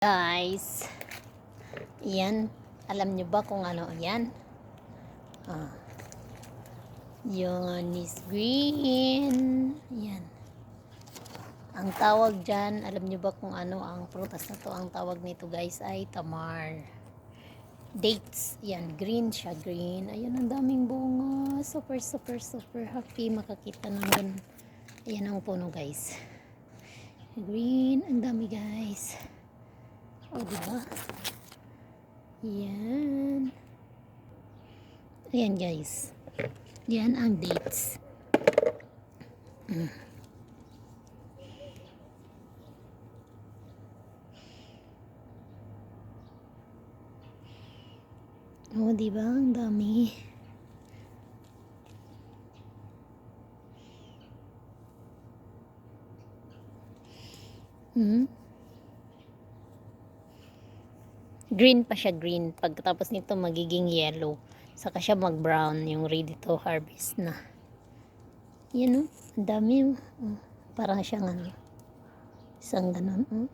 Guys, yan. Alam nyo ba kung ano yan? Ah. Yun is green. Yan. Ang tawag dyan, alam nyo ba kung ano ang prutas na to? Ang tawag nito guys ay tamar. Dates. Yan, green siya, green. Ayun, ang daming bunga. Super, super, super happy makakita ganun. Ayan ang puno guys. Green, ang dami guys. O, oh, diba? Yan. Ayan, guys. Yan ang dates. Mm. O, oh, diba? Ang dami. Hmm? Green pa siya green pagkatapos nito magiging yellow saka siya mag brown yung ready to harvest na yan o ang dami o oh. parang siyang ano isang ganun oh.